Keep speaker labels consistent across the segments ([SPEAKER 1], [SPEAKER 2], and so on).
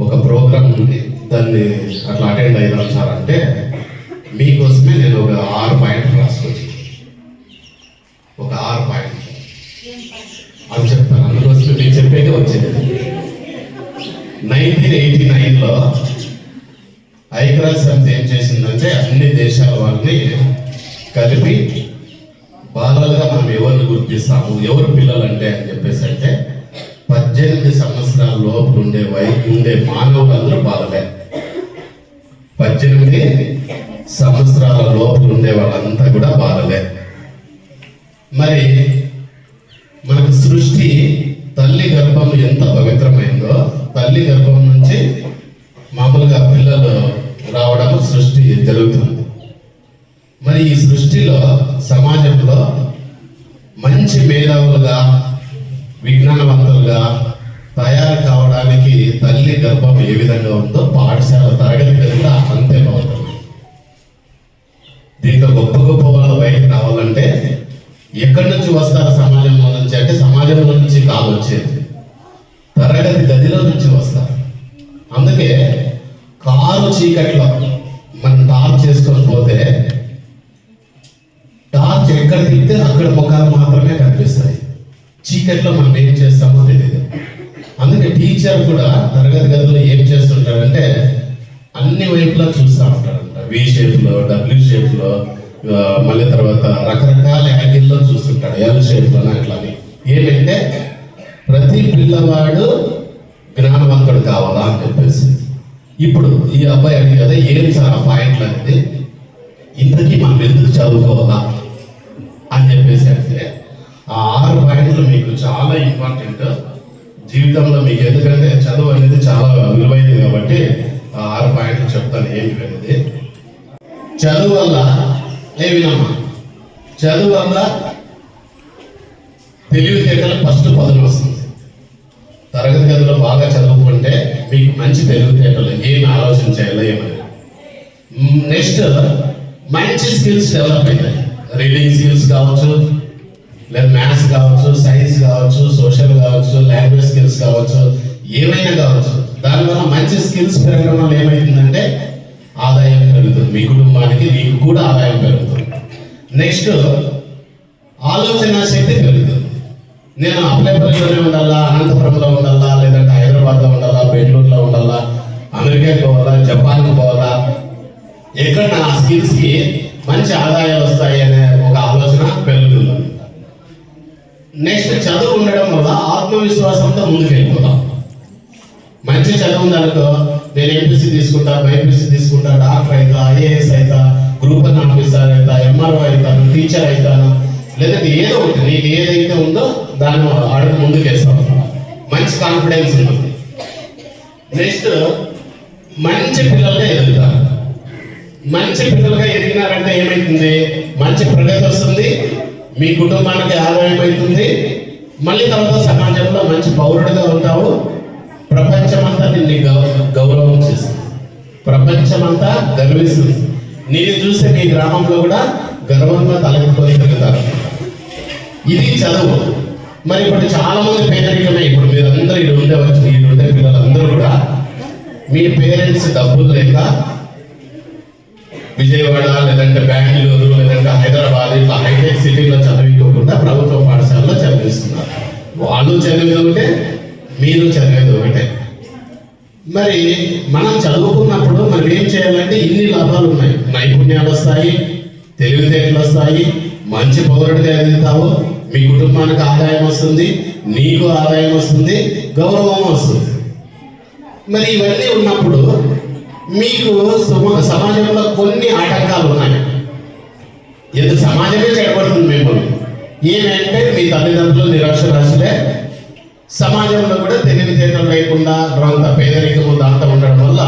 [SPEAKER 1] ఒక ప్రోగ్రామ్ ఉంది. దాన్ని అట్లా అటెండ్ అయినాం సార్. అంటే మీకోసమే నేను ఒక ఆరు పాయింట్ రాసుకొచ్చి ఒక ఆరు పాయింట్ అని చెప్తాను. అందుకోసమే మీకు చెప్పేది వచ్చింది. నైన్టీన్ ఎయిటీ నైన్లో ఐక్యరాజ్య సమితి ఏం చేసిందంటే అన్ని దేశాల వాళ్ళని కలిపి బాలలుగా మనం ఎవరిని గుర్తిస్తాము ఎవరు పిల్లలు అంటే అని చెప్పేసి అంటే పద్దెనిమిది సంవత్సరాల లోపు ఉండే వై ఉండే మానవులందరూ బాలలే పద్దెనిమిది సంవత్సరాల లోపు ఉండే వాళ్ళంతా కూడా బాలలే. మరి మనకు సృష్టి తల్లి గర్భం ఎంత పవిత్రమైందో తల్లి గర్భం నుంచి మామూలుగా పిల్లలు రావడం సృష్టి జరుగుతుంది. మరి ఈ సృష్టిలో సమాజంలో మంచి మేధావులుగా విజ్ఞానవంతులుగా తయారు కావడానికి తల్లి గర్భం ఏ విధంగా ఉందో పాఠశాల తరగతి గది అంతే బాగుంటుంది. దీంట్లో గొప్ప గొప్ప వాళ్ళు బయటకు రావాలంటే ఎక్కడి నుంచి వస్తారు సమాజంలో నుంచి? అంటే సమాజంలో నుంచి కాదు వచ్చేది. తరగతి గదిలో నుంచి వస్తారు. అందుకే కారు చీకట్లో మనం టార్చ్ చేసుకొని పోతే టార్చ్ ఎక్కడ తిప్పితే అక్కడ ముఖాలు మాత్రమే కనిపిస్తాయి. చీకట్లో మనం ఏం చేస్తామో తెలియదు అందుకే టీచర్ కూడా తరగతి గదిలో ఏం చేస్తుంటారంటే అన్ని వైపులా చూస్తూ ఉంటారంట వి షేప్లో డబ్ల్యూ షేప్లో మళ్ళీ తర్వాత రకరకాల యాంగిల్లో చూస్తుంటాడు. ఎల్ షేప్లో అట్లా అని. ఏమంటే ప్రతి పిల్లవాడు జ్ఞానవంతుడు కావాలా అని చెప్పేసి. ఇప్పుడు ఈ అబ్బాయి అడిగి కదా ఏం సార్ ఆ పాయింట్లు అనేది? ఇంతకీ మనం ఎందుకు చదువుకోవాలా? అని చెప్పేసి అంటే ఆ ఆరు పాయింట్లు మీకు చాలా ఇంపార్టెంట్ జీవితంలో మీకు ఎందుకంటే చదువు అనేది చాలా విలువైంది కాబట్టి ఆ ఆరు పాయింట్లు చెప్తాను ఏంటి అనేది చదువు వల్ల ఏ వినమ్మా చదువు వల్ల తెలివితేటలు ఫస్ట్ పదులు వస్తుంది. తరగతి గదిలో బాగా చదువుకుంటే మీకు మంచి తెలివితేటలు ఏమి ఆలోచించాలో ఏమని నెక్స్ట్ మంచి స్కిల్స్ డెవలప్ అవుతాయి. రీడింగ్ స్కిల్స్ కావచ్చు లేదా మ్యాథ్స్ కావచ్చు సైన్స్ కావచ్చు సోషల్ కావచ్చు లాంగ్వేజ్ స్కిల్స్ కావచ్చు ఏమైనా కావచ్చు. దానివల్ల మంచి స్కిల్స్ పెరగడం వల్ల ఏమైతుందంటే ఆదాయం పెరుగుతుంది. మీ కుటుంబానికి మీకు కూడా ఆదాయం పెరుగుతుంది. నెక్స్ట్ ఆలోచన శక్తి పెరుగుతుంది. నేను అప్లైపల్లిలోనే ఉండాలా అనంతపురంలో ఉండాలా లేదంటే హైదరాబాద్లో ఉండాలా బెంగళూరులో ఉండాలా అమెరికాకి పోవాలా జపాన్కి పోవాలా? ఎక్కడ నా స్కిల్స్కి మంచి ఆదాయాలు వస్తాయి అనే ఒక ఆలోచన పెరుగుతుంది. నెక్స్ట్ చదువు ఉండడం వల్ల ఆత్మవిశ్వాసంతో ముందుకు వెళ్ళిపోతాం మంచి చదువు ఉందనుకో నేను ఎంపీసీ తీసుకుంటా బైపీసీ తీసుకుంటా డాక్టర్ అవుతా ఐఏఎస్ అవుతా గ్రూప్ వన్ ఆఫీసర్ అవుతా ఎంఆర్ఓ అవుతాను టీచర్ అవుతాను లేదంటే ఏదో ఒకటి నీకు ఏదైతే ఉందో దాన్ని అడుగు ముందుకేస్తాం. మంచి కాన్ఫిడెన్స్ ఉంటుంది. నెక్స్ట్ మంచి పిల్లలుగా ఎదుగుతారు. మంచి పిల్లలుగా ఎదిగినారంటే ఏమైతుంది? మంచి ప్రగతి వస్తుంది. మీ కుటుంబానికి ఆదాయం అవుతుంది మళ్ళీ తర్వాత సమాజంలో మంచి పౌరుడిగా ఉంటావు. ప్రపంచమంతా నిన్ను గౌ- గౌరవం చేస్తుంది. ప్రపంచమంతా గర్విస్తుంది. నేను చూసే మీ గ్రామంలో కూడా గర్వంగా తలెత్తుకొని తిరుగుతారు. ఇది చదువు. మరి ఇప్పుడు చాలా మంది పేదరికమే. ఇప్పుడు మీరందరూ ఇక్కడ ఉండే వచ్చి ఇక్కడ ఉండే పిల్లలందరూ కూడా మీ పేరెంట్స్ డబ్బులు లేక విజయవాడ లేదంటే బెంగళూరు లేదంటే హైదరాబాద్ ఇట్లా హైటెక్ సిటీలో చదివించకుండా ప్రభుత్వ పాఠశాలలో చదివిస్తున్నారు. వాళ్ళు చదివేది ఒకటే మీరు చదివేది ఒకటే. మరి మనం చదువుకున్నప్పుడు మనం ఏం చేయాలంటే ఇన్ని లాభాలు ఉన్నాయి. నైపుణ్యాలు వస్తాయి తెలివితేటలు వస్తాయి మంచి పౌరుడిగా ఎదుగుతావు మీ కుటుంబానికి ఆదాయం వస్తుంది నీకు ఆదాయం వస్తుంది గౌరవం వస్తుంది. మరి ఇవన్నీ ఉన్నప్పుడు మీకు సమాజంలో కొన్ని ఆటంకాలు ఉన్నాయి. ఎందుకు సమాజమే చెడబడుతుంది మిమ్మల్ని? ఏమంటే మీ తల్లిదండ్రులు నిరాశరాశులే. సమాజంలో కూడా తెలివితేటలు లేకుండా అంత పేదరికం దాంతో ఉండడం వల్ల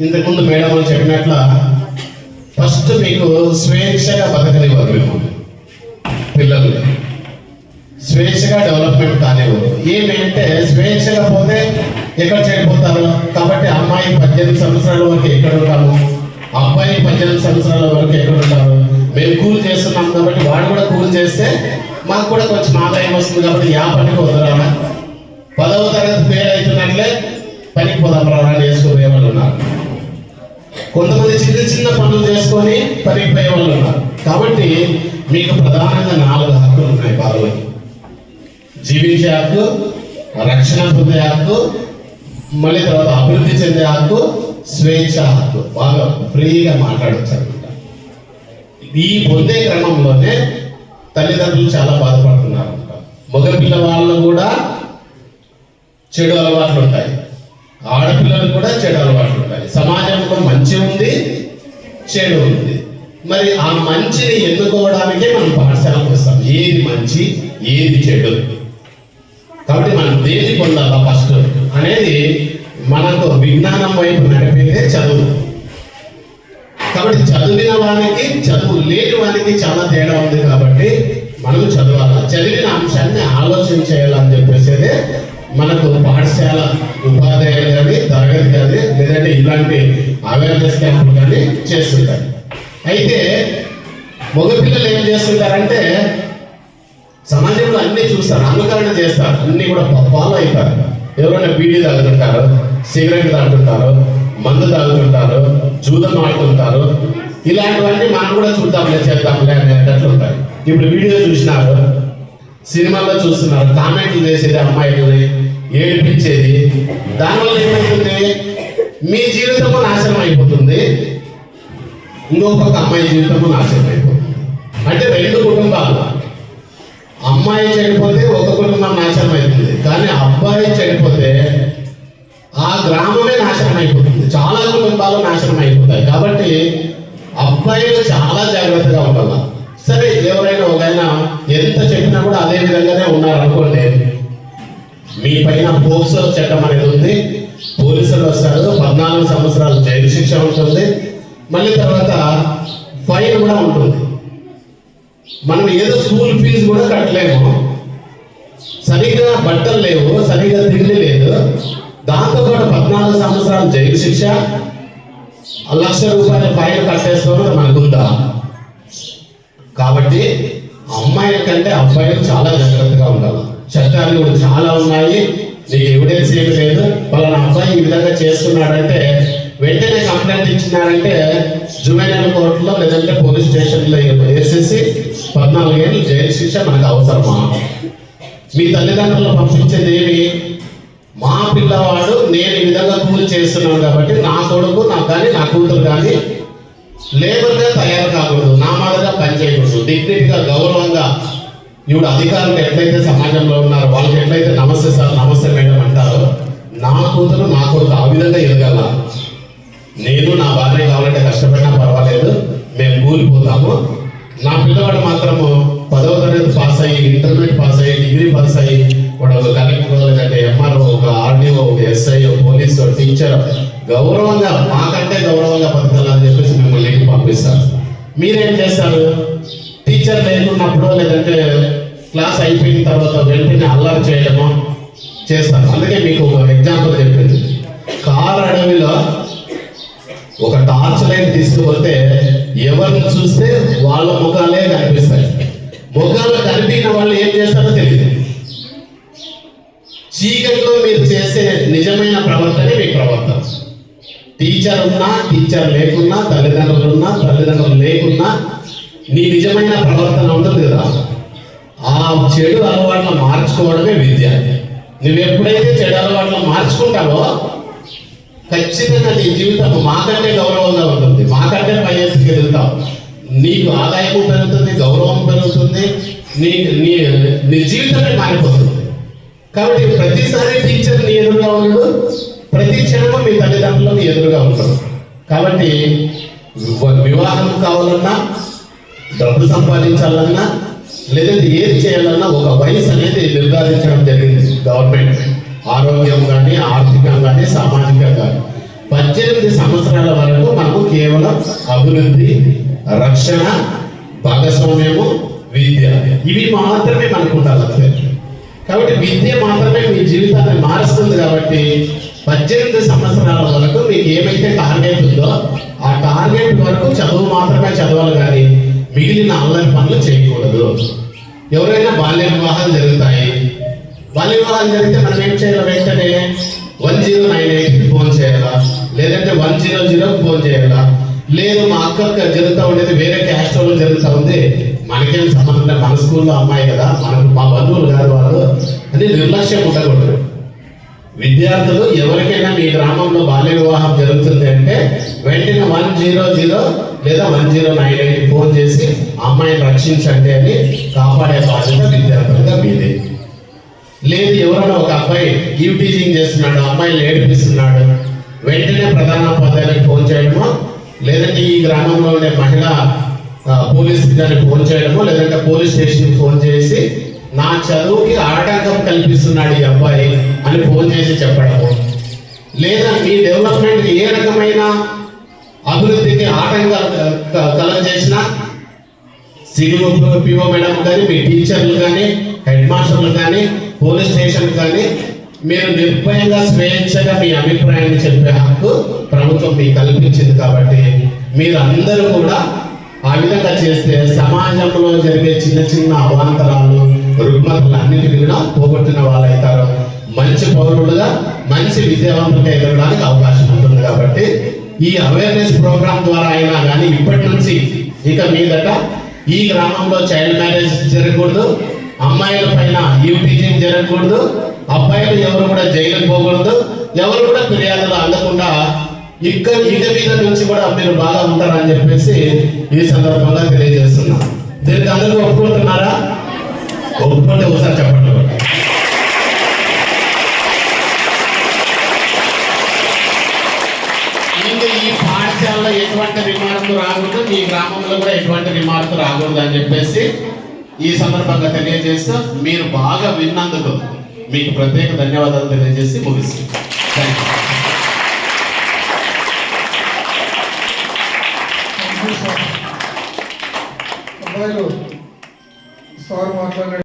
[SPEAKER 1] ఇంతకుముందు మేడం వాళ్ళు చెప్పినట్ల ఫస్ట్ మీకు స్వేచ్ఛగా బతకనివ్వరు మిమ్మల్ని పిల్లలు. స్వేచ్ఛగా డెవలప్మెంట్ కానివ్వరు. ఏమంటే స్వేచ్ఛగా పోతే ఎక్కడ చేయకపోతారు కాబట్టి అమ్మాయి పద్దెనిమిది సంవత్సరాల వరకు ఎక్కడ ఉంటాము అబ్బాయి పద్దెనిమిది సంవత్సరాల వరకు ఎక్కడ ఉంటారు? మేము కూల్ చేస్తున్నాం కాబట్టి వాడు కూడా కూలి చేస్తే మాకు కూడా కొంచెం ఆదాయం వస్తుంది కాబట్టి యా పనికి వదలాలి పదవ తరగతి ఫెయిల్ అవుతున్నట్లే పనికి పోదాం రావడానికి చేసుకునే వాళ్ళు ఉన్నారు. కొంతమంది చిన్న చిన్న పనులు చేసుకొని పనికి పోయే వాళ్ళు ఉన్నారు. కాబట్టి మీకు ప్రధానంగా నాలుగు హక్కులు ఉన్నాయి బాలులకి జీవించే హక్కు రక్షణ పొందే హక్కు మళ్ళీ తర్వాత అభివృద్ధి చెందే హక్కు స్వేచ్ఛ హక్కు. బాగా ఫ్రీగా మాట్లాడచ్చు అనమాట ఈ పొందే క్రమంలోనే తల్లిదండ్రులు చాలా బాధపడుతున్నారు. మగ వాళ్ళు కూడా చెడు అలవాట్లు ఉంటాయి. ఆడపిల్లలు కూడా చెడు అలవాట్లు ఉంటాయి. సమాజంలో మంచి ఉంది చెడు ఉంది. మరి ఆ మంచిని ఎన్నుకోవడానికే మనం పాఠశాలకు వస్తాం. ఏది మంచి ఏది చెడు? కాబట్టి మనం దేని పొందాలా ఫస్ట్ అనేది మనకు విజ్ఞానం వైపు నడిపితే చదువు. కాబట్టి చదివిన వానికి చదువు లేని వానికి చాలా తేడా ఉంది కాబట్టి మనం చదవాలి. చదివిన అంశాన్ని ఆలోచన చేయాలని చెప్పేసి మనకు పాఠశాల ఉపాధ్యాయులు కానీ తరగతి కానీ లేదంటే ఇలాంటి అవేర్నెస్ క్యాంపులు కానీ చేస్తుంటారు. అయితే మగపిల్లలు ఏం చేస్తుంటారంటే సమాజంలో అన్ని చూస్తారు అనుకరణ చేస్తారు అన్ని కూడా ఫాలో అవుతారు ఎవరైనా బీడీ తాగుతుంటారు సిగరెట్ తాగుతుంటారు మందు తాగుతుంటారు జూదం ఆడుతుంటారు ఇలాంటివన్నీ మనం కూడా చూద్దాంలే చేద్దాంలే అనేటట్లు ఉంటాయి. ఇప్పుడు వీడియో చూసినారు సినిమాల్లో చూస్తున్నారు కామెంట్లు చేసేది అమ్మాయిలని ఏడిపించేది దానివల్ల ఏమవుతుంది మీ జీవితము నాశనం అయిపోతుంది. ఇంకొక అమ్మాయి జీవితము నాశనం అయిపోతుంది. అంటే రెండు కుటుంబాలు. అమ్మాయి చెడిపోతే ఒక కుటుంబం నాశనం అవుతుంది కానీ అబ్బాయి చెడిపోతే ఆ గ్రామమే నాశనం అయిపోతుంది చాలా కుటుంబాలు నాశనం అయిపోతాయి కాబట్టి అబ్బాయిలు చాలా జాగ్రత్తగా ఉండాలి. సరే ఎవరైనా ఒకైనా ఎంత చెప్పినా కూడా అదే విధంగానే ఉన్నారనుకోండి మీ పైన పోక్సో చట్టం అనేది ఉంది. పోలీసులు వస్తారు. పద్నాలుగు సంవత్సరాలు జైలు శిక్ష ఉంటుంది. మళ్ళీ తర్వాత ఫైన్ కూడా ఉంటుంది. మనం ఏదో స్కూల్ ఫీజు కూడా కట్టలేము. సరిగా బట్టలు లేవు సరిగా తిండి లేదు. దాంతో పాటు పద్నాలుగు సంవత్సరాలు జైలు శిక్ష. లక్ష రూపాయల ఫైన్ కట్టేసుకోవడం మనకుందా? కాబట్టి అమ్మాయిల కంటే అబ్బాయిలు చాలా జాగ్రత్తగా ఉండాలి. చట్టాలు కూడా చాలా ఉన్నాయి. నీకు ఎవిడెన్స్ ఏమి లేదు. పలానా అబ్బాయి ఈ విధంగా చేస్తున్నాడంటే వెంటనే కంప్లైంట్ ఇచ్చినారంటే జువెనల్ కోర్టులో లేదంటే పోలీస్ స్టేషన్లో వేసేసి పద్నాలుగు ఏళ్ళు జైలు శిక్ష మనకు అవసరమా? మీ తల్లిదండ్రులు పంపించేది ఏమి? మా పిల్లవాడు నేను ఈ విధంగా కూలి చేస్తున్నాను కాబట్టి నా కొడుకు నాకు కానీ నా కూతురు కానీ లేబర్గా తయారు కాకూడదు నా మాదిరిగా పని చేయకూడదు. డిగ్నిటీగా గౌరవంగా ఇప్పుడు అధికారులు ఎట్లయితే సమాజంలో ఉన్నారో వాళ్ళకి ఎట్లయితే నమస్తే సార్ నమస్తే మేడం అంటారో నా కూతురు నా కొడుకు ఆ విధంగా ఎదగాల. నేను నా భార్య కావాలంటే కష్టపడినా పర్వాలేదు మేము కూలిపోతాము. నా పిల్లవాడు మాత్రము పదవ తరగతి పాస్ అయ్యి ఇంటర్మీడియట్ పాస్ అయ్యి డిగ్రీ పాస్ అయ్యి వాడు ఒక కలెక్టర్ లేదంటే ఎంఆర్ఓ ఒక ఆర్డీఓ ఒక ఎస్ఐ పోలీస్ టీచర్. గౌరవంగా మాకంటే గౌరవంగా బతకాలని చెప్పేసి మిమ్మల్ని ఇంటికి పంపిస్తారు. మీరేం చేస్తారు? టీచర్ లేకున్నప్పుడు లేదంటే క్లాస్ అయిపోయిన తర్వాత వెంటనే అల్లరి చేయడము చేస్తారు. అందుకే మీకు ఒక ఎగ్జాంపుల్ చెప్పింది. కారు అడవిలో ఒక టార్చ్ లైట్ తీసుకుపోతే ఎవరిని చూస్తే వాళ్ళ ముఖాలే కనిపిస్తాయి. ముఖాలు కనిపించిన వాళ్ళు ఏం చేస్తారో తెలియదు. చీకట్లో మీరు చేసే నిజమైన ప్రవర్తనే మీ ప్రవర్తన. టీచర్ ఉన్నా టీచర్ లేకున్నా తల్లిదండ్రులు ఉన్నా తల్లిదండ్రులు లేకున్నా నీ నిజమైన ప్రవర్తన ఉంటుంది కదా. ఆ చెడు అలవాట్లు మార్చుకోవడమే విద్య. నువ్వు ఎప్పుడైతే చెడు అలవాట్లు మార్చుకుంటావో ఖచ్చితంగా నీ జీవితం మాకంటే గౌరవంగా ఉంటుంది. మాకంటే పై ఎత్తుకి నీకు ఆదాయం పెరుగుతుంది గౌరవం పెరుగుతుంది నీ నీ నీ జీవితమే మారిపోతుంది. కాబట్టి ప్రతిసారి టీచర్ నీ ఎదురుగా ఉన్నాడు ప్రతి క్షణము మీ తల్లిదండ్రులు నీ ఎదురుగా ఉంటారు కాబట్టి వివాహం కావాలన్నా డబ్బు సంపాదించాలన్నా లేదంటే ఏది చేయాలన్నా ఒక వయసు అనేది నిర్ధారించడం జరిగింది గవర్నమెంట్. ఆరోగ్యం కానీ ఆర్థికం కానీ సామాజికంగా కానీ పద్దెనిమిది సంవత్సరాల వరకు మనకు కేవలం అభివృద్ధి రక్షణ భాగస్వామ్యము విద్య. ఇవి మాత్రమే మనకు ఉండాలి కాబట్టి విద్య మాత్రమే మీ జీవితాన్ని మారుస్తుంది కాబట్టి పద్దెనిమిది సంవత్సరాల వరకు మీకు ఏమైతే టార్గెట్ ఉందో ఆ టార్గెట్ వరకు చదువు మాత్రమే చదవాలి కానీ మిగిలిన అల్లరి పనులు చేయకూడదు. ఎవరైనా బాల్య వివాహాలు జరుగుతాయి బాల్య వివాహం జరిగితే మనం ఏం చేయాలి? వెంటనే వన్ జీరో నైన్ ఎయిట్కి ఫోన్ చేయాలా? లేదంటే వన్ జీరో జీరోకి ఫోన్ చేయాలా? లేదు మా అక్క జరుగుతూ ఉండేది. వేరే క్యాస్ట్ వాళ్ళు జరుగుతూ ఉంది మనకేం సంబంధం లేదు. మన స్కూల్లో అమ్మాయి కదా మనకు మా బంధువులు కాదు వాళ్ళు అని నిర్లక్ష్యం ఉండకూడదు. విద్యార్థులు ఎవరికైనా మీ గ్రామంలో బాల్య వివాహం జరుగుతుంది అంటే వెంటనే వన్ జీరో జీరో లేదా one zero nine eight phone చేసి అమ్మాయిని రక్షించండి అని కాపాడే బాధ్యత విద్యార్థులుగా మీదే. లేదు ఎవరైనా ఒక అబ్బాయి గివ్ టీచింగ్ చేస్తున్నాడు అమ్మాయిని ఏడిపిస్తున్నాడు వెంటనే ప్రధానోపాధ్యాయులకు ఫోన్ చేయడమో? లేదంటే ఈ గ్రామంలో ఉండే మహిళా పోలీస్ దానికి ఫోన్ చేయడమో? లేదంటే పోలీస్ స్టేషన్కి ఫోన్ చేసి నా చదువుకి ఆటంకం కల్పిస్తున్నాడు ఈ అబ్బాయి అని ఫోన్ చేసి చెప్పడము? లేదా మీ డెవలప్మెంట్ ఏ రకమైన అభివృద్ధికి ఆటంకాలు క- క- సిడిఓ పిఓ మేడం కానీ మీ టీచర్లు కానీ హెడ్ మాస్టర్లు కానీ పోలీస్ స్టేషన్ కానీ మీరు నిర్భయంగా స్వేచ్ఛగా మీ అభిప్రాయాన్ని చెప్పే హక్కు ప్రభుత్వం మీకు కల్పించింది కాబట్టి మీరు అందరూ కూడా ఆ విధంగా చేస్తే సమాజంలో జరిగే చిన్న చిన్న అవాంతరాలు రుగ్మతలు అన్నిటిని కూడా పోగొట్టిన వాళ్ళు అవుతారు మంచి పౌరులుగా మంచి విద్యావంతులుగా ఎదగడానికి అవకాశం ఉంటుంది కాబట్టి ఈ అవేర్నెస్ ప్రోగ్రామ్ ద్వారా అయినా కానీ ఇప్పటి నుంచి ఇక మీదట ఈ గ్రామంలో చైల్డ్ మ్యారేజ్ జరగకూడదు. అమ్మాయిల పైన ఈవ్ జరగకూడదు అబ్బాయిలు ఎవరు కూడా జైలుకు పోకూడదు ఎవరు కూడా ఫిర్యాదులు అందకుండా ఇక్కడ ఇక మీద నుంచి కూడా మీరు బాగా ఉంటారని చెప్పేసి ఈ సందర్భంగా తెలియజేస్తున్నాం. దీనికి అందరూ ఒప్పుకుంటున్నారా? ఒప్పుకుంటే ఒకసారి చెప్పండి. ఈ పాఠశాలలో ఎటువంటి రిమార్కు రాకూడదు మీ గ్రామంలో కూడా ఎటువంటి రిమార్కు రాకూడదు అని చెప్పేసి ఈ సందర్భంగా తెలియజేస్తూ మీరు బాగా విన్నందుకు మీకు ప్రత్యేక ధన్యవాదాలు తెలియజేసి ముగిస్తుంది. థ్యాంక్ యూ
[SPEAKER 2] సార్ మాట్లాడారు